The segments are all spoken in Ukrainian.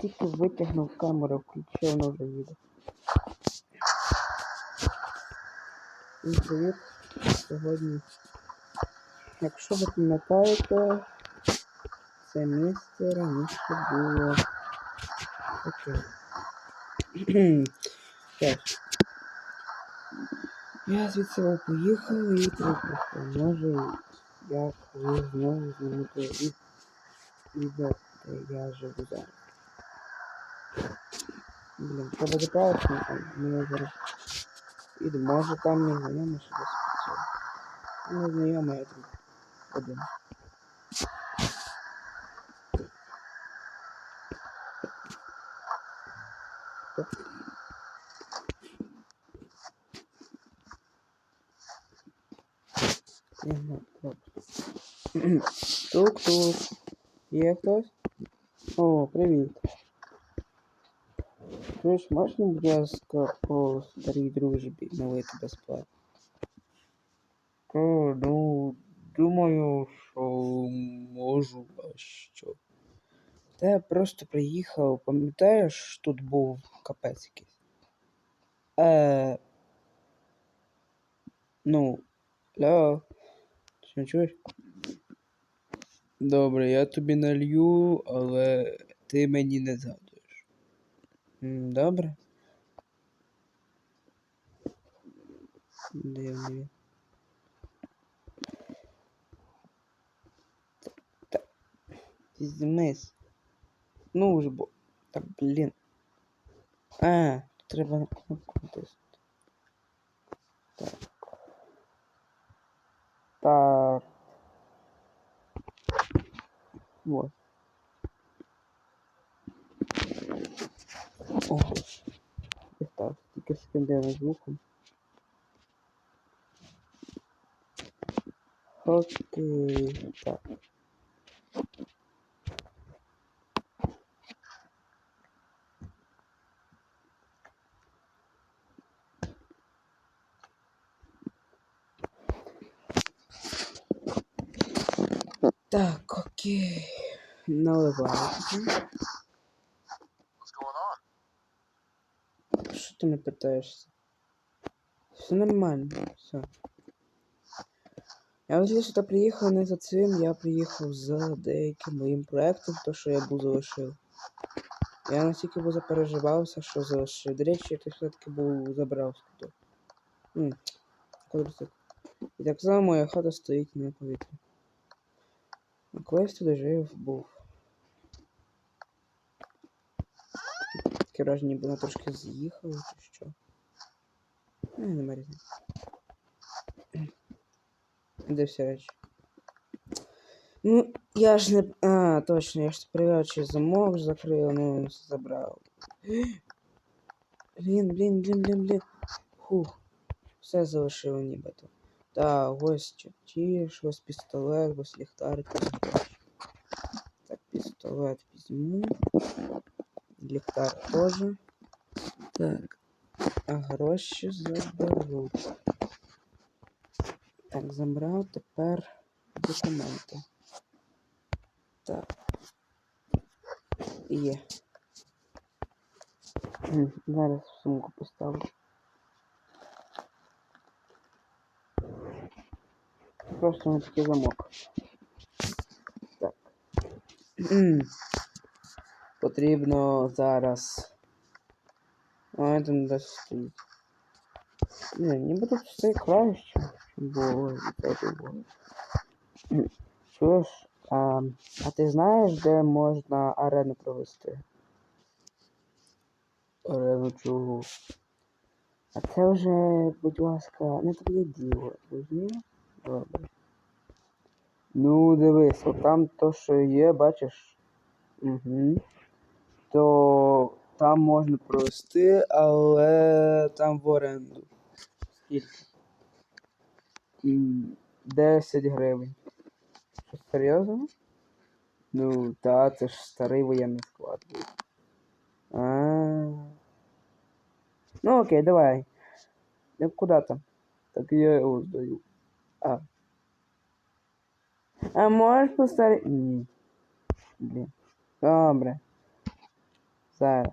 Тільки витягнув камеру, включив, воно вже їде. Всім привіт. Сьогодні, якщо ви пам'ятаєте, це місце раніше було таке. Теж. Я звідси поїхав і приїхав. Може, як ви знову знімете від відео, де я живу зараз. Блін, треба заправити, ну, там мене зараз. І може там мій знайомий ще десь працює. Ну, знайомий я тут один. Оп. Ага, так. Тук-тук. Є хтось? О, привіт. Чуєш, можна, будь ласка, по старій дружбі налити безплатно? О, ну, думаю, що можу, а що? Та я просто приїхав, пам'ятаєш, тут був капець якийсь. Е... Ну, алло, ти не чуєш? Добре, я тобі налью, але ти мені не згадуєш. М, Добре? Дивно він. Та, візьмись. Ну вже бо. Та блін. А, тут треба на кнопку натиснути. Так. Так. Вот. Ого. Ось так, тільки з кендерним звуком. Окей, так. Так, окей. Наливається. Ти не питаєшся? Все нормально, все. Я взагалі сюди приїхав не за цим, я приїхав за деяким моїм проектом, то що я був залишив. Я настільки був запереживався, що залишив. До речі, ти все-таки був забрав туди. М. І так само моя хата стоїть на повітрі. Колись туди жив був. Таке враження, ніби вона трошки з'їхала чи що. Не, нема різниці. Де всі речі? Ну, я ж не. А, точно, я ж привел чи замок закрив, ну все забрав. Блін, блін, блін, блін, блін. Фух. Все залишило нібито. Так, ось чертіж, ось пістолет, ось ліхтарик. Так, пістолет візьму. Ліхтар теж. Так. А гроші заберу. Так, забрав тепер документи. Так. Є. Зараз в сумку поставлю. Просто на такий замок. Так. Потрібно зараз. А, це не стоїть. Не, ніби тут все краще, було. Що ж, а, а ти знаєш, де можна арену провести? Арену чого? А це вже, будь ласка, не твоє діло, розумієш? Добре. Ну, дивись, от там то, що є, бачиш. Угу. То там можна провести, але там в оренду. Скільки? 10 гривень. Серйозно? Ну, та, це ж старий воєнний склад був. Ну окей, давай. Ну куди там? Так я його здаю. А. А можеш поставити. Ні. Блін. Добре. Зараз.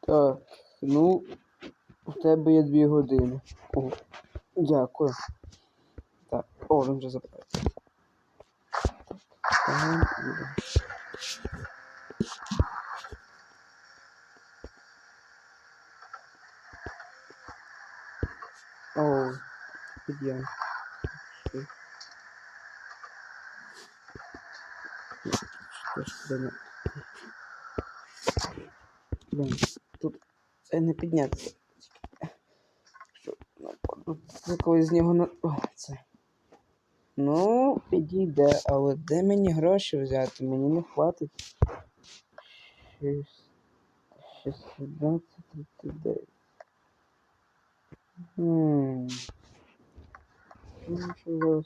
Так, ну, у тебе є дві години. О, дякую. Так, о, він вже їдемо. О. Окей. Що ж Блін, тут це не піднятися. Що, це коли з нього на. О, це. Ну, підійде, але де мені гроші взяти? Мені не хватить. 6, 16, 39. Хм. Ну, що?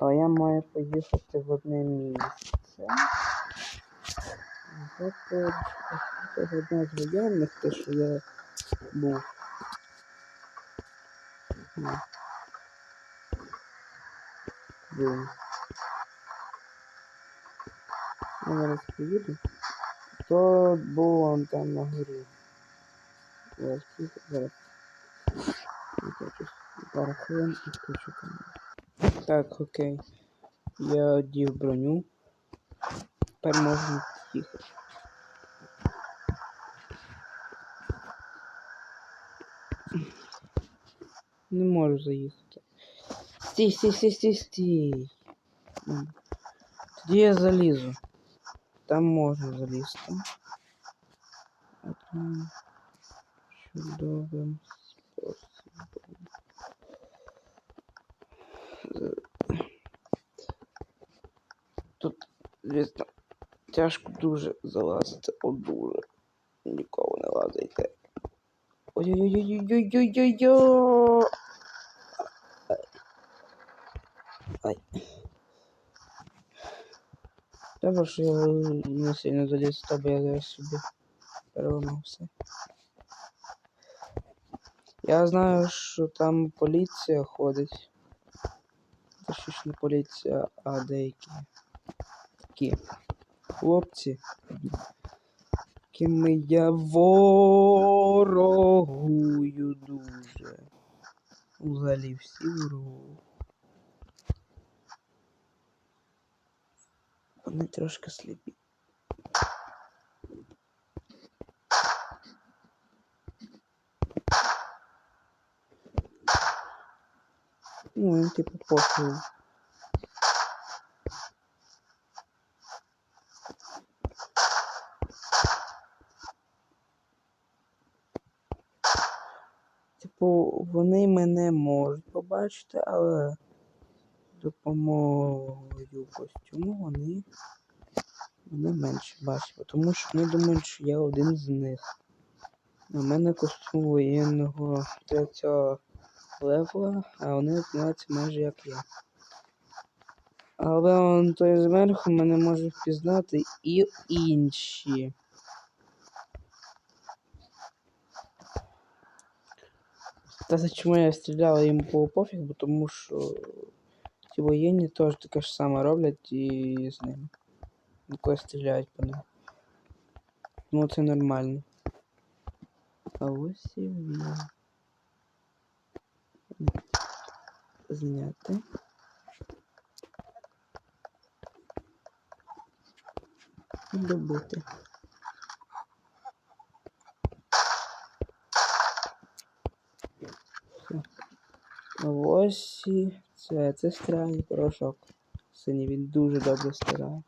Але я маю поїхати в одне місце. Це це одне з воєнних, те, що я був. Ні. Я зараз поїду. То був он там на горі. Зараз поїхав, зараз. Пару хвилин і включу камеру. Так, окей. Я одів броню. Тепер можна їхати. Не можу заїхати. Стій, стій, стій, стій, стій. М. Тоді я залізу. Там можна залізти. А там чудовим способом. З- Тут, звісно, тяжко дуже залазити, от дуже. Ніколи не лазайте. Ой-ой-ой-ой-ой-ой-ой-ой! Ай. Добре, що я не сильно заліз, то бо я зараз собі переламав все. Я знаю, що там поліція ходить. Точніше не поліція, а деякі такі хлопці. Якими я ворогую дуже. Взагалі всі ворогую. Вони трошки сліпі. Ну, він типу похуй. Вони мене можуть побачити, але допомогою костюму вони мене менше бачать, тому що вони думають, що я один з них. У мене костюм воєнного третього левела, а вони знаються майже як я. Але он той зверху мене може впізнати і інші. Та за чому я стріляла їм по пофіг, бо тому що ті воєнні теж таке ж саме роблять і з ними. Коли стріляють по ним. Ну це нормально. А ось і він. Зняти. І Ось і це, це стиральний порошок. Синій він дуже добре стирає.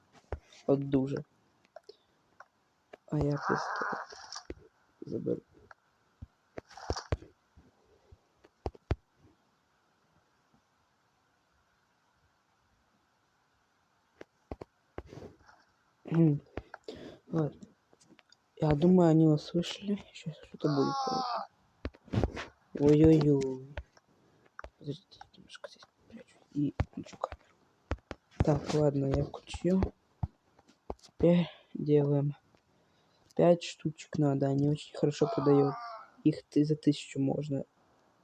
От дуже. А я пістолет заберу. Кхм. Ладно. Я думаю, они услышали. Сейчас что-то будет. Ой-ой-ой. Подождите, немножко здесь прячу и включу камеру. Так, ладно, я включил. Теперь делаем. Пять штучек надо, они очень хорошо продают. Их ты за тисячу можна.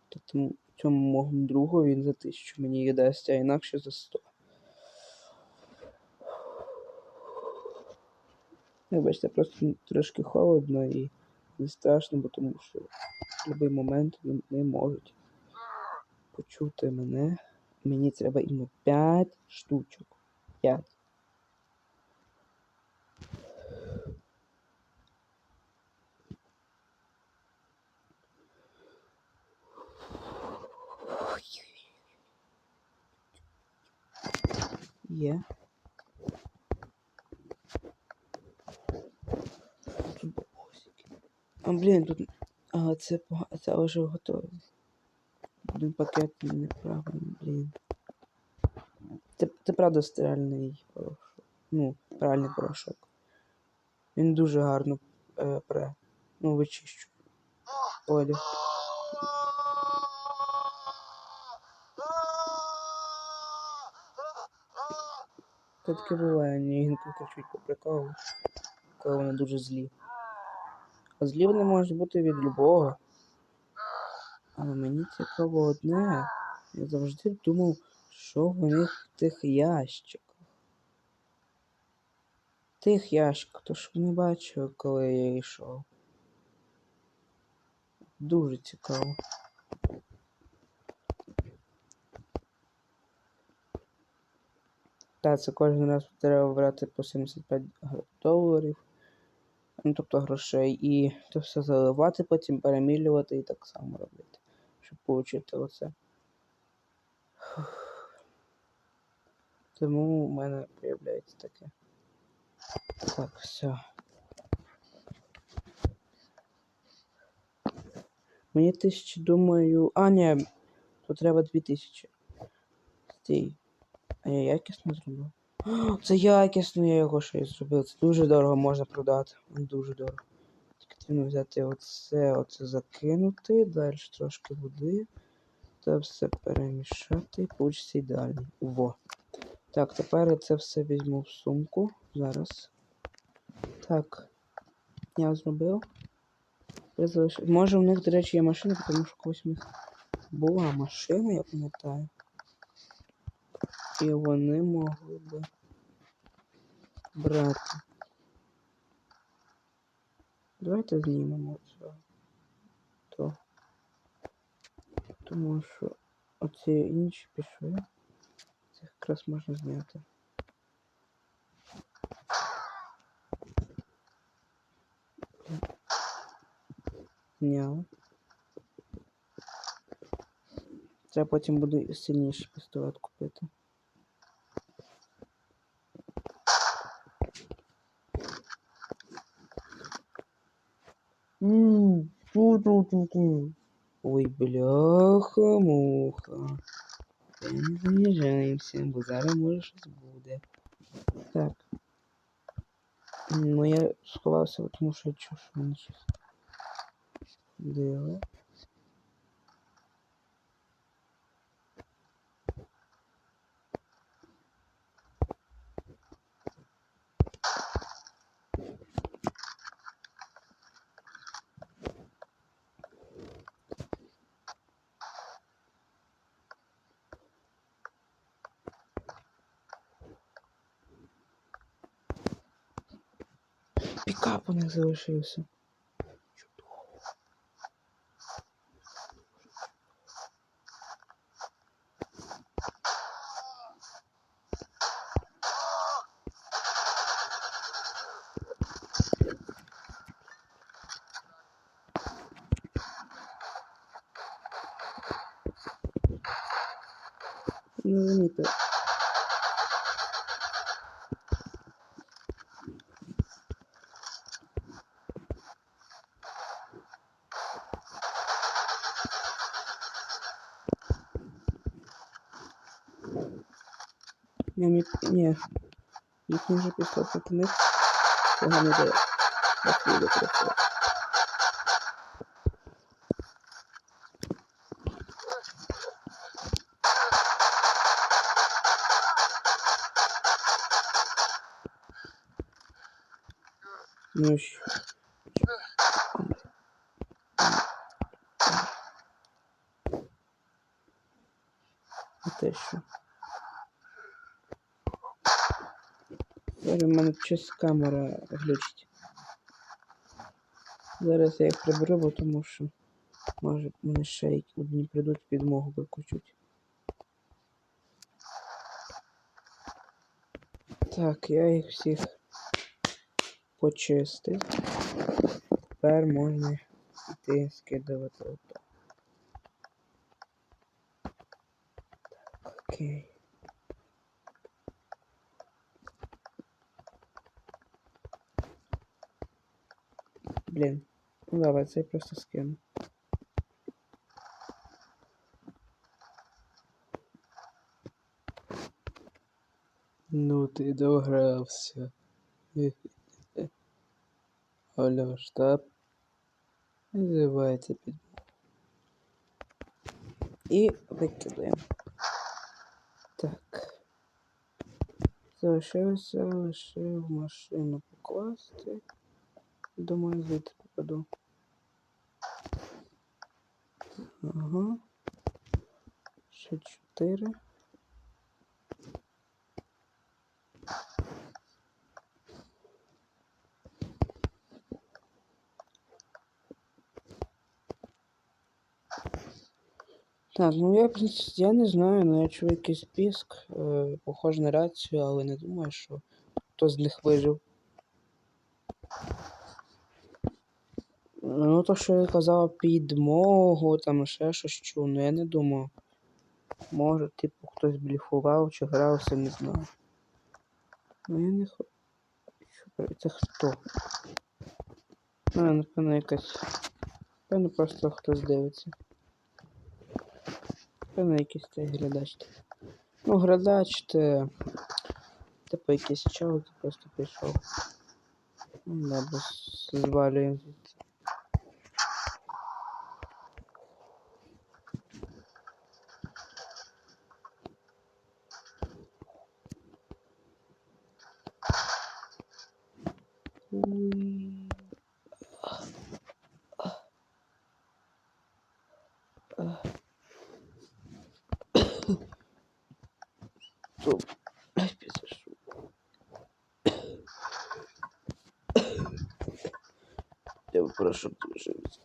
Тому цьому мого другу він за тисячу мені їх дасть, а інакше за 100. Вибачте, просто трошки холодно і не страшно, бо тому що в будь-який момент вони можуть почути мене. Мені треба іменно 5 штучок. 5. Є. Тут бабусики. А, блін, тут. А, це це вже готове. Один пакет неправильний, блін. Це, це правда стиральний порошок. Ну, пральний порошок. Він дуже гарно е, пре. Ну, вичищу. Одяг. Це таке буває, вони інколи кричуть по приколу, коли вони дуже злі. А злі вони можуть бути від любого. Але мені цікаво одне. Я завжди думав, що в них в тих ящиках. Тих ящиках, то ж не бачив, коли я йшов. Дуже цікаво. Так, це кожен раз треба брати по 75 доларів. Ну, тобто грошей. І це все заливати, потім перемілювати і так само робити. Щоб отримати оце. Тому у мене появляється таке. Так, все. Мені тисячі, думаю. А, ні, тут треба дві тисячі. Стій. А я якісно зробив? Це якісно, я його й зробив. Це дуже дорого можна продати. Дуже дорого. Треба взяти оце, оце закинути, далі трошки води. Та все перемішати і получиться ідеально. Во. Так, тепер це все візьму в сумку. Зараз. Так. Я зробив. Може в них, до речі, є машина, тому що колись в них була машина, я пам'ятаю. І вони могли би брати. Давайте знімемо це. То. Тому що оці інші пішли. Це якраз можна зняти. Зняли. Треба потім буде сильніший пістолет купити. ту-ту-ту-ту. Ой, бляха-муха. Та Не заїжджаємося, бо зараз може щось буде. Так. М, Ну я сховався, тому що я чув, що мені щось. Диво. Пікап у них залишився. Я мі... Ні. Їхній вже пішов проти них. Погано йде. Так буде трохи. Ну що? Те що? Зараз в мене щось камера глючить. Зараз я їх приберу, бо тому що може мене ще одні прийдуть підмогу викучуть. Так, я їх всіх почистив. Тепер можна йти скидувати ото. Так, окей. Блін. Ну давай, я просто скину. Ну ти догрався. Алло, штаб. Називається під. І викидаємо. Так. Залишилося лише в машину покласти. Думаю, звідти попаду. Ага. Ще чотири. Так, ну я, я не знаю, ну я чую якийсь піск, е, похоже на рацію, але не думаю, що хто з них вижив. Ну, то, що я казав підмогу, там ще щось чув, ну я не думав. Може, типу, хтось бліфував чи грався, не знаю. Ну я не хочу. Це хто? Ну, напевно, якась. Напевно, просто хтось дивиться. Напевно, якийсь цей глядач. Ну, глядач це. Типу якийсь який просто прийшов. Ну, да, бо звалюємо звідси. Я прошу держись.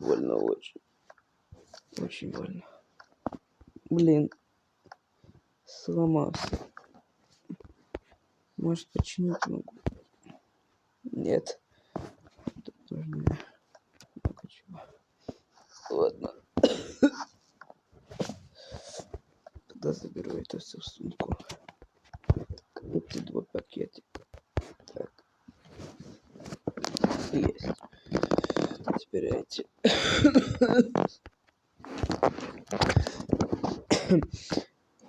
Больно очень. Очень больно. Блин. Сломался. Может починить могу? Нет. Тут нужно много чего. Ладно. Тогда заберу это все в сумку. Эти два пакетика. Так. Есть. Теперь эти.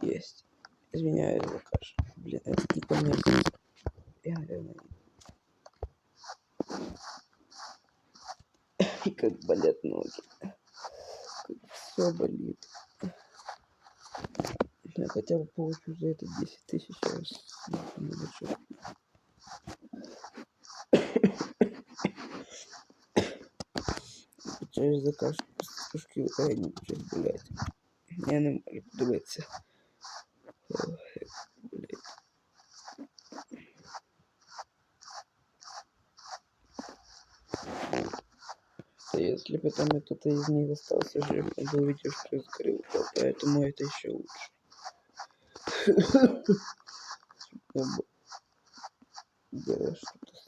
Есть. Извиняюсь за кашу. Блин, это не поместится. Я, наверное, не- как болят ноги. Все болит. Я хотя бы получу за это 10 тысяч раз. Через заказ витають щось блять. Я не можу подивитися. Если там кто-то из них остался жив, он бы увидел, что я сгорел, поэтому это еще лучше. Делал что-то с.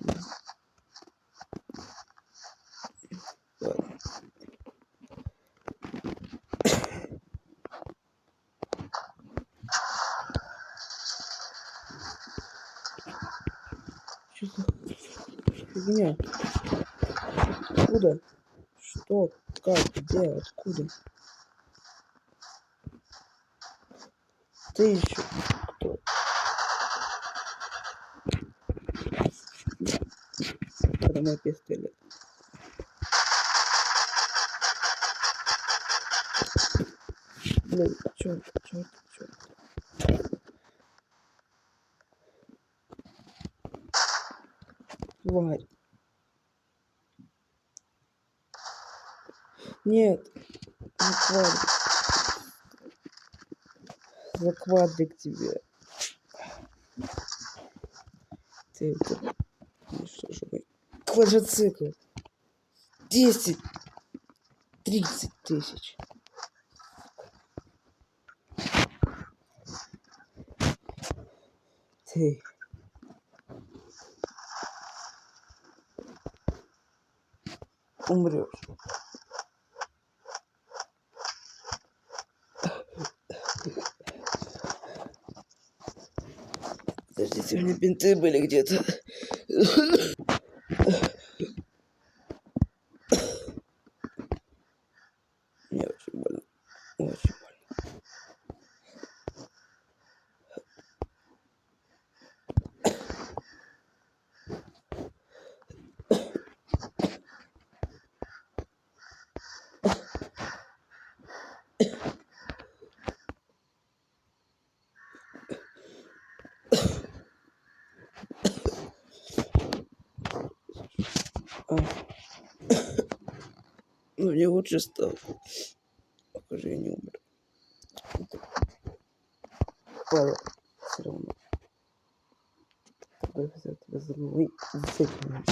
Что за фигня? Откуда? что, как, где, откуда. Ты еще кто? Это мой пистолет. Квадрик тебе. Ты. Ну что же мой квадроцикл. 10, 30 тысяч. Ты. Умрешь. У меня бинты были где-то. А. Ну, мне лучше стало. Покажи, я не умер. Павел, все равно. Я тебя.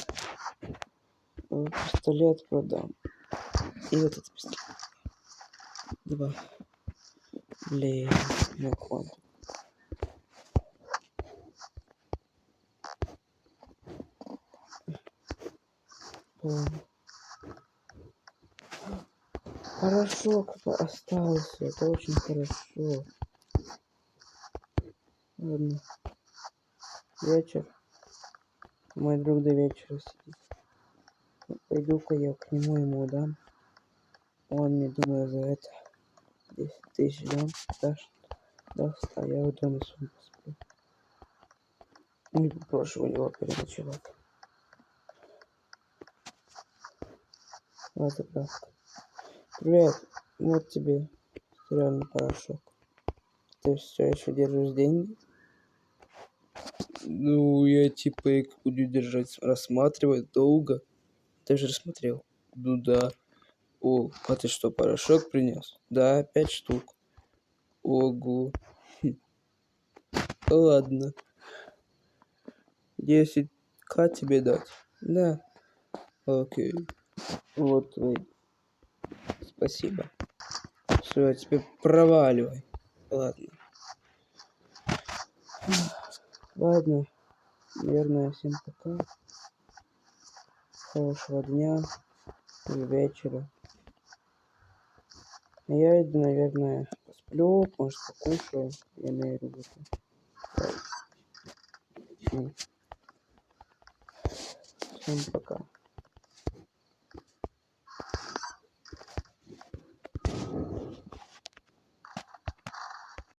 Э, Пистолет продам. И этот пистолет. Два. Блин, ну хватит. Ладно. Порошок остался, это очень хорошо. Ладно. Вечер. Мой друг до вечера сидит. Ну, Пойду-ка я к нему ему дам. Он мне, думаю, за это 10 тысяч дам, даст, даст, а я в доме своем посплю. Не попрошу у него переночевать. Вот заправка. Привет, вот тебе стиральный порошок. Ты все еще держишь деньги? Ну, я типа их буду держать, рассматривать долго. Ты же рассмотрел? Ну да. О, а ты что, порошок принес? Да, пять штук. Ого. Хм. Ладно. 10к тебе дать? Да. Окей. Вот твой. Спасибо. Все, теперь проваливай. Ладно. Ладно. Наверное, всем пока. Хорошего дня или вечера. Я иду, наверное, посплю, может, покушаю. Я на работу. Всем пока.